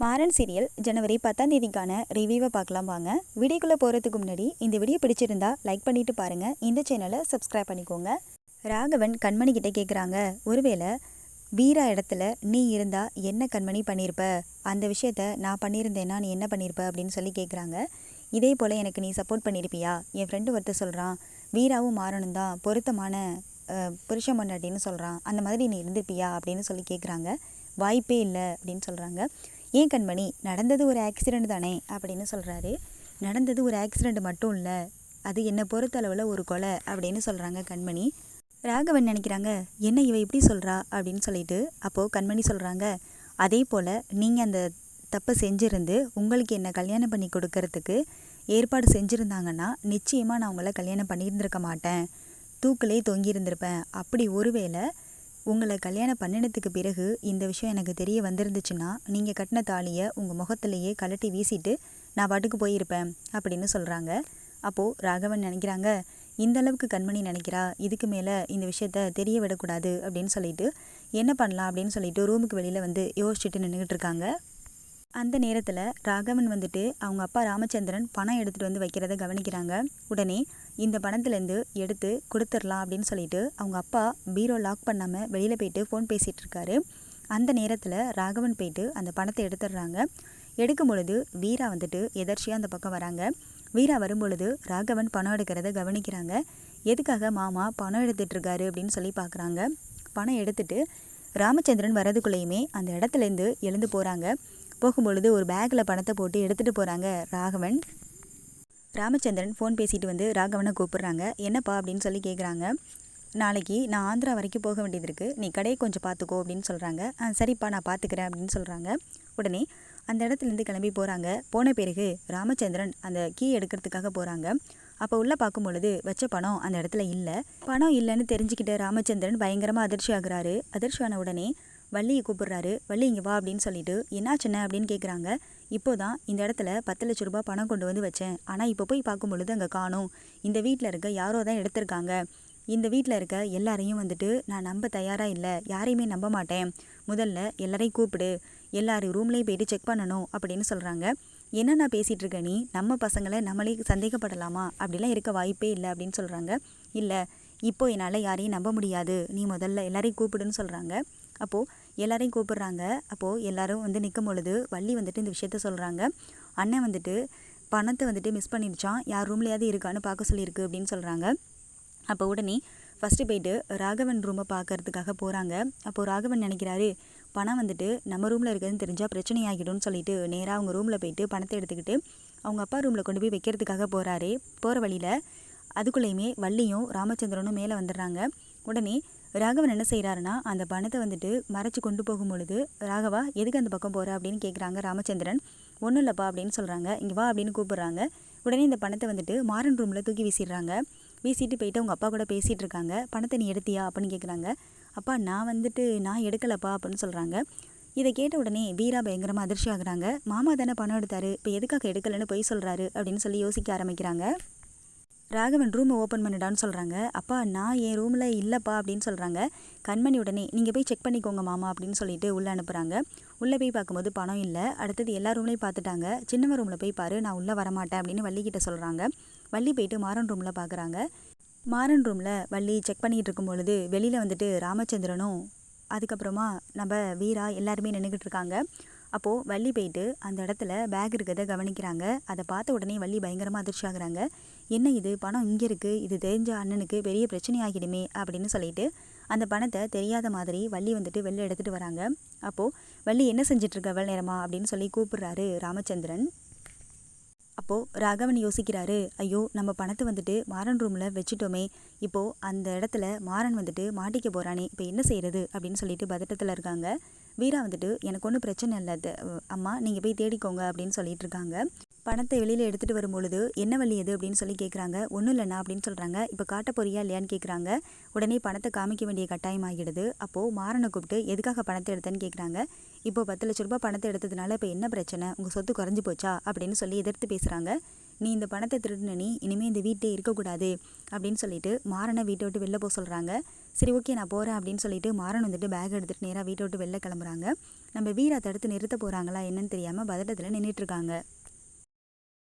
Maran serial ஜனவரி பத்தாம் தேதிக்கான ரிவ்யூவை பார்க்கலாம் வாங்க. வீடியோக்குள்ளே போகிறதுக்கு முன்னாடி இந்த வீடியோ பிடிச்சிருந்தா லைக் பண்ணிட்டு பாருங்கள் இந்த சேனலை சப்ஸ்கிரைப் பண்ணிக்கோங்க. ராகவன் கண்மணி கிட்ட கேட்குறாங்க ஒருவேளை வீரா இடத்துல நீ இருந்தா என்ன கண்மணி பண்ணியிருப்ப அந்த விஷயத்த நான் பண்ணியிருந்தேன்னா நீ என்ன பண்ணியிருப்ப அப்படின்னு சொல்லி கேட்குறாங்க இதே போல் எனக்கு நீ சப்போர்ட் பண்ணியிருப்பியா என் ஃப்ரெண்டு ஒருத்தர் சொல்கிறான் வீராவும் மாறணும் தான் பொருத்தமான அஹ், புருஷன் பொண்டாட்டின்னு சொல்கிறான் அந்த மாதிரி நீ இருந்திருப்பியா? அப்படின்னு சொல்லி கேட்குறாங்க வாய்ப்பே இல்லை அப்படின்னு சொல்கிறாங்க ஏன் கண்மணி? நடந்தது ஒரு ஆக்சிடெண்ட் தானே? அப்படின்னு சொல்கிறாரு நடந்தது ஒரு ஆக்சிடெண்ட் மட்டும் இல்லை. அது என்னை பொறுத்தளவில் ஒரு கொலை அப்படின்னு சொல்கிறாங்க கண்மணி. ராகவன் நினைக்கிறாங்க என்ன இவ இப்படி சொல்கிறா அப்படின்னு சொல்லிட்டு அப்போது கண்மணி சொல்கிறாங்க அதே போல் நீங்கள் அந்த தப்பை செஞ்சிருந்து உங்களுக்கு என்ன கல்யாணம் பண்ணி கொடுக்கறதுக்கு ஏற்பாடு செஞ்சுருந்தாங்கன்னா நிச்சயமாக நான் உங்களை கல்யாணம் பண்ணியிருந்திருக்க மாட்டேன். தூக்கிலே தொங்கியிருந்திருப்பேன். அப்படி ஒருவேளை உங்களை கல்யாணம் பண்ணினதுக்கு பிறகு இந்த விஷயம் எனக்கு தெரிய வந்திருந்துச்சுன்னா நீங்கள் கட்டின தாலியை உங்கள் முகத்திலேயே கழட்டி வீசிட்டு நான் பாட்டுக்கு போயிருப்பேன் அப்படின்னு சொல்கிறாங்க அப்போது ராகவன் நினைக்கிறாங்க இந்த அளவுக்கு கண்மணி நினைக்கிறா இதுக்கு மேலே இந்த விஷயத்த தெரிய விடக்கூடாது அப்படின்னு சொல்லிட்டு என்ன பண்ணலாம்? அப்படின்னு சொல்லிட்டு ரூமுக்கு வெளியில் வந்து யோசிச்சுட்டு நின்றுக்கிட்டு இருக்காங்க. அந்த நேரத்தில் ராகவன் வந்துட்டு அவங்க அப்பா ராமச்சந்திரன் பணம் எடுத்துகிட்டு வந்து வைக்கிறத கவனிக்கிறாங்க. உடனே இந்த பணத்துலேருந்து எடுத்து கொடுத்துடலாம் அப்படின்னு சொல்லிட்டு அவங்க அப்பா பீரோ லாக் பண்ணாமல் வெளியில் போயிட்டு ஃபோன் பேசிகிட்டு இருக்காரு. அந்த நேரத்தில் ராகவன் போயிட்டு அந்த பணத்தை எடுத்துடுறாங்க. எடுக்கும் பொழுது வீரா வந்துட்டு எதர்ச்சியாக அந்த பக்கம் வராங்க. வீரா வரும்பொழுது ராகவன் பணம் எடுக்கிறத கவனிக்கிறாங்க. எதுக்காக மாமா பணம் எடுத்துட்டு இருக்காரு அப்படின்னு சொல்லி பார்க்குறாங்க பணம் எடுத்துட்டு ராமச்சந்திரன் வரதுக்குள்ளேயுமே அந்த இடத்துலேருந்து எழுந்து போகிறாங்க போகும்பொழுது ஒரு பேக்கில் பணத்தை போட்டு எடுத்துகிட்டு போகிறாங்க ராகவன். ராமச்சந்திரன் ஃபோன் பேசிட்டு வந்து ராகவனை கூப்பிட்றாங்க. என்னப்பா அப்படின்னு சொல்லி கேட்குறாங்க நாளைக்கு நான் ஆந்திரா வரைக்கும் போக வேண்டியது இருக்குது நீ கடையை கொஞ்சம் பார்த்துக்கோ அப்படின்னு சொல்கிறாங்க ஆ சரிப்பா நான் பார்த்துக்கிறேன் அப்படின்னு சொல்கிறாங்க உடனே அந்த இடத்துலேருந்து கிளம்பி போகிறாங்க போன பிறகு ராமச்சந்திரன் அந்த கீ எடுக்கிறதுக்காக போகிறாங்க அப்போ உள்ளே பார்க்கும் பொழுது வச்ச பணம் அந்த இடத்துல இல்லை. பணம் இல்லைன்னு தெரிஞ்சுக்கிட்ட ராமச்சந்திரன் பயங்கரமாக அதிர்ச்சி ஆகுறாரு அதிர்ச்சி ஆன உடனே வள்ளியை கூப்பிடுறாரு. வள்ளி இங்கே வா அப்படின்னு சொல்லிட்டு என்னாச்சுண்ணே அப்படின்னு கேட்குறாங்க இப்போ தான் இந்த இடத்துல பத்து லட்ச ரூபாய் பணம் கொண்டு வந்து வச்சேன். ஆனால் இப்போ போய் பார்க்கும் பொழுது அங்கே காணும். இந்த வீட்டில் இருக்க யாரோ தான் எடுத்திருக்காங்க. இந்த வீட்டில் இருக்க எல்லாரையும் வந்துட்டு நான் நம்ப தயாராக இல்லை. யாரையுமே நம்ப மாட்டேன். முதல்ல எல்லாரையும் கூப்பிடு. எல்லாரும் ரூம்லேயும் போயிட்டு செக் பண்ணணும் அப்படின்னு சொல்கிறாங்க என்ன நான் பேசிகிட்டு இருக்க நீ? நம்ம பசங்களை நம்மளே சந்தேகப்படலாமா? அப்படிலாம் இருக்க வாய்ப்பே இல்லை அப்படின்னு சொல்கிறாங்க இல்லை. இப்போ என்னால் யாரையும் நம்ப முடியாது. நீ முதல்ல எல்லாரையும் கூப்பிடுன்னு சொல்கிறாங்க அப்போது எல்லாரையும் கூப்பிட்றாங்க. அப்போது எல்லோரும் வந்து நிற்கும் பொழுது வள்ளி வந்துட்டு இந்த விஷயத்த சொல்கிறாங்க அண்ணன் வந்துட்டு பணத்தை வந்துட்டு மிஸ் பண்ணிடுச்சான் யார் ரூம்லையாவது இருக்கான்னு பார்க்க சொல்லியிருக்கு அப்படின்னு சொல்கிறாங்க அப்போ உடனே ஃபஸ்ட்டு போயிட்டு ராகவன் ரூமை பார்க்கறதுக்காக போகிறாங்க அப்போது ராகவன் நினைக்கிறாரு பணம் வந்துட்டு நம்ம ரூமில் இருக்குதுன்னு தெரிஞ்சால் பிரச்சனையாகிடும்னு சொல்லிட்டு நேராக அவங்க ரூமில் போயிட்டு பணத்தை எடுத்துக்கிட்டு அவங்க அப்பா ரூமில் கொண்டு போய் வைக்கிறதுக்காக போகிறாரு போகிற வழியில் அதுக்குள்ளேயுமே வள்ளியும் ராமச்சந்திரனும் மேலே வந்துடுறாங்க. உடனே ராகவன் என்ன செய்கிறாருன்னா அந்த பணத்தை வந்துட்டு மறைச்சு கொண்டு போகும் பொழுது ராகவா எதுக்கு அந்த பக்கம் போகிற அப்படின்னு கேட்குறாங்க ராமச்சந்திரன். ஒன்றும் இல்லைப்பா அப்படின்னு சொல்கிறாங்க இங்கே வா அப்படின்னு கூப்பிட்றாங்க. உடனே இந்த பணத்தை வந்துட்டு மாறன் ரூமில் தூக்கி வீசிடுறாங்க. வீசிட்டு போயிட்டு அவங்க அப்பா கூட பேசிகிட்டு இருக்காங்க. பணத்தை நீ எடுத்தியா? அப்படின்னு கேட்குறாங்க அப்பா நான் வந்துட்டு நான் எடுக்கலப்பா அப்படின்னு சொல்கிறாங்க இதை கேட்ட உடனே வீரா பயங்கரமாக அதிர்ச்சி ஆகுறாங்க. மாமா தானே பணம் எடுத்தாரு. இப்போ எதுக்காக எடுக்கலைன்னு பொய் சொல்கிறாரு அப்படின்னு சொல்லி யோசிக்க ஆரம்பிக்கிறாங்க. ராகவன் ரூமை ஓப்பன் பண்ணிடான்னு சொல்கிறாங்க அப்பா நான் என் ரூமில் இல்லைப்பா அப்படின்னு சொல்கிறாங்க கண்மணி உடனே நீங்கள் போய் செக் பண்ணிக்கோங்க மாமா அப்படின்னு சொல்லிட்டு உள்ளே அனுப்புகிறாங்க உள்ளே போய் பார்க்கும்போது பணம் இல்லை. அடுத்தது எல்லா ரூம்லையும் பார்த்துட்டாங்க. சின்னவன் ரூமில் போய் பாரு நான் உள்ளே வரமாட்டேன் அப்படின்னு வள்ளிக்கிட்ட சொல்கிறாங்க வள்ளி போயிட்டு மாறன் ரூமில் பார்க்குறாங்க. மாறன் ரூமில் வள்ளி செக் பண்ணிகிட்டு இருக்கும் பொழுது வெளியில் வந்துட்டு ராமச்சந்திரனும் அதுக்கப்புறமா நம்ம வீரா எல்லாருமே நின்றுக்கிட்டு இருக்காங்க. அப்போது வள்ளி போயிட்டு அந்த இடத்துல பேக் இருக்கிறத கவனிக்கிறாங்க. அதை பார்த்த உடனே வள்ளி பயங்கரமாக அதிர்ச்சி ஆகுறாங்க. என்ன இது? பணம் இங்கே இருக்குது இது தெரிஞ்ச அண்ணனுக்கு பெரிய பிரச்சனை ஆகிடுமே அப்படின்னு சொல்லிட்டு அந்த பணத்தை தெரியாத மாதிரி வள்ளி வந்துட்டு வெளில எடுத்துகிட்டு வராங்க. அப்போது வள்ளி என்ன செஞ்சிட்ருக்க அவள் நேரமா? அப்படின்னு சொல்லி கூப்பிடுறாரு ராமச்சந்திரன். அப்போது ராகவன் யோசிக்கிறாரு ஐயோ நம்ம பணத்தை வந்துட்டு மாறன் ரூமில் வச்சுட்டோமே. இப்போது அந்த இடத்துல மாறன் வந்துட்டு மாட்டிக்க போகிறானே இப்போ என்ன செய்கிறது அப்படின்னு சொல்லிட்டு பதட்டத்தில் இருக்காங்க. வீரா வந்துட்டு எனக்கு ஒன்றும் பிரச்சனை இல்லை. த- அம்மா நீங்கள் போய் தேடிக்கோங்க அப்படின்னு சொல்லிட்டு இருக்காங்க. பணத்தை வெளியில் எடுத்துகிட்டு வரும்பொழுது என்ன வழி எது அப்படின்னு சொல்லி கேட்குறாங்க ஒன்றும் இல்லைண்ணா அப்படின்னு சொல்கிறாங்க இப்போ காட்ட போறியா இல்லையான்னு கேட்குறாங்க உடனே பணத்தை காமிக்க வேண்டிய கட்டாயம் ஆகிடுது அப்போது மாறனை கூப்பிட்டு எதுக்காக பணத்தை எடுத்தேன்னு கேட்குறாங்க இப்போ பத்து லட்ச ரூபாய் பணத்தை எடுத்ததுனால இப்போ என்ன பிரச்சனை? உங்கள் சொத்து குறைஞ்சி போச்சா? அப்படின்னு சொல்லி எதிர்த்து பேசுகிறாங்க நீ இந்த பணத்தை திருடின நீ இனிமேல் இந்த வீட்டே இருக்கக்கூடாது அப்படின்னு சொல்லிட்டு மாறனை வீட்டை விட்டு வெளில போக சொல்கிறாங்க சரி ஓகே நான் போகிறேன் அப்படின்னு சொல்லிட்டு மாறன் வந்துட்டு பேக் எடுத்துகிட்டு நேராக வீட்டை விட்டு வெளில கிளம்புறாங்க. நம்ம வீரா தடுத்து நிறுத்த போகிறாங்களா என்னன்னு தெரியாமல் பதட்டத்தில் நின்றுட்டுருக்காங்க